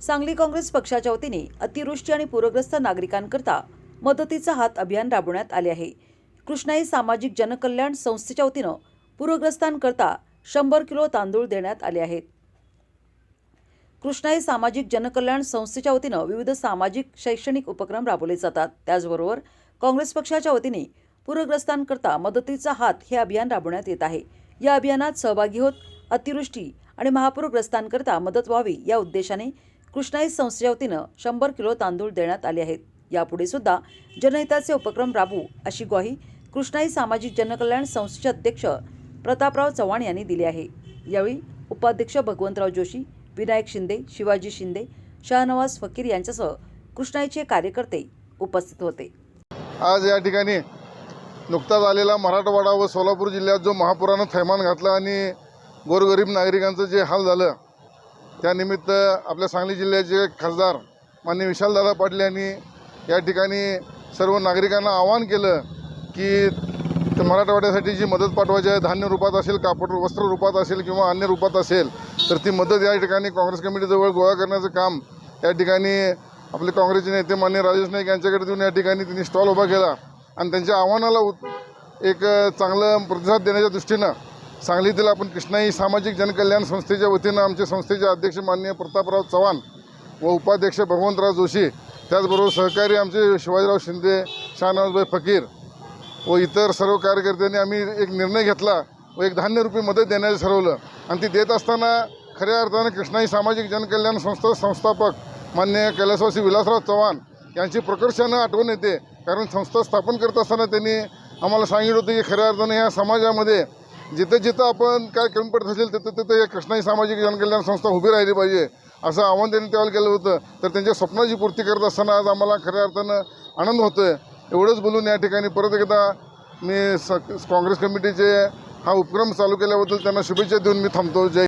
सांगली काँग्रेस पक्षाच्या वतीने अतिवृष्टी आणि पूरग्रस्त नागरिकांकरता मदतीचा हात अभियान राबवण्यात आले आहे. कृष्णाई सामाजिक जनकल्याण संस्थेच्या वतीनं पूरग्रस्तांकरता शंभर किलो तांदूळ देण्यात आले आहेत. कृष्णाई सामाजिक जनकल्याण संस्थेच्या वतीनं विविध सामाजिक शैक्षणिक उपक्रम राबवले जातात. त्याचबरोबर काँग्रेस पक्षाच्या वतीने पूरग्रस्तांकरता मदतीचा हात हे अभियान राबवण्यात येत आहे. या अभियानात सहभागी होत अतिवृष्टी आणि महापूरग्रस्तांकरता मदत व्हावी या उद्देशाने कृष्णाई संस्थेच्या वतीनं शंभर किलो तांदूळ देण्यात आले आहेत. यापुढे सुद्धा जनहिताचे उपक्रम राबवू अशी ग्वाही कृष्णाई सामाजिक जनकल्याण संस्थेचे अध्यक्ष प्रतापराव चव्हाण यांनी दिली आहे. यावेळी उपाध्यक्ष भगवंतराव जोशी विनायक शिंदे शिवाजी शिंदे शाहनवाज फकीर यांच्यासह कृष्णाईचे कार्यकर्ते उपस्थित होते. आज या ठिकाणी नुकताच आलेला मराठवाडा व सोलापूर जिल्ह्यात जो महापुरानं थैमान घातला आणि गोरगरीब नागरिकांचं जे हाल झालं त्यानिमित्त आपल्या सांगली जिल्ह्याचे खासदार माननीय विशालदादा पाटील यांनी या ठिकाणी सर्व नागरिकांना आवाहन केलं की मराठवाड्यासाठी जी मदत पाठवायची आहे धान्य रूपात असेल कापड वस्त्र रूपात असेल किंवा अन्य रूपात असेल तर ती मदत या ठिकाणी काँग्रेस कमिटीजवळ गोळा करण्याचं काम या ठिकाणी आपले काँग्रेसचे नेते मान्य राजेश नाईक यांच्याकडे देऊन या ठिकाणी त्यांनी स्टॉल उभा केला. आणि त्यांच्या आव्हानाला एक चांगलं प्रतिसाद देण्याच्या दृष्टीनं सांगलीतील आपण कृष्णाई सामाजिक जनकल्याण संस्थेच्या वतीनं आमचे संस्थेचे अध्यक्ष माननीय प्रतापराव चव्हाण व उपाध्यक्ष भगवंतराव जोशी त्याचबरोबर सहकारी आमचे शिवाजीराव शिंदे शहानवाजभाई फकीर व इतर सर्व कार्यकर्त्यांनी आम्ही एक निर्णय घेतला व एक धान्यरूपी मदत देण्याचं ठरवलं. आणि ती देत असताना खऱ्या अर्थानं कृष्णाई सामाजिक जनकल्याण संस्था संस्थापक मान्य कैलासवासी विलासराव चव्हाण यांची प्रकर्षानं आठवण येते. कारण संस्था स्थापन करत असताना त्यांनी आम्हाला सांगितलं होतं की खऱ्या अर्थानं या समाजामध्ये जिथं जिथं आपण काय कमी पडत असेल तिथं तिथं या कृष्णाई सामाजिक जनकल्याण संस्था उभी राहिली पाहिजे. असं आव्हान त्यांनी त्यावेळेला केलं होतं. तर त्यांच्या स्वप्नाची पूर्ती करत असताना आज आम्हाला खऱ्या अर्थानं आनंद होतो आहे एवढंच बोलून या ठिकाणी परत एकदा मी स काँग्रेस कमिटीचे हा उपक्रम चालू केल्याबद्दल त्यांना शुभेच्छा देऊन मी थांबतो. जय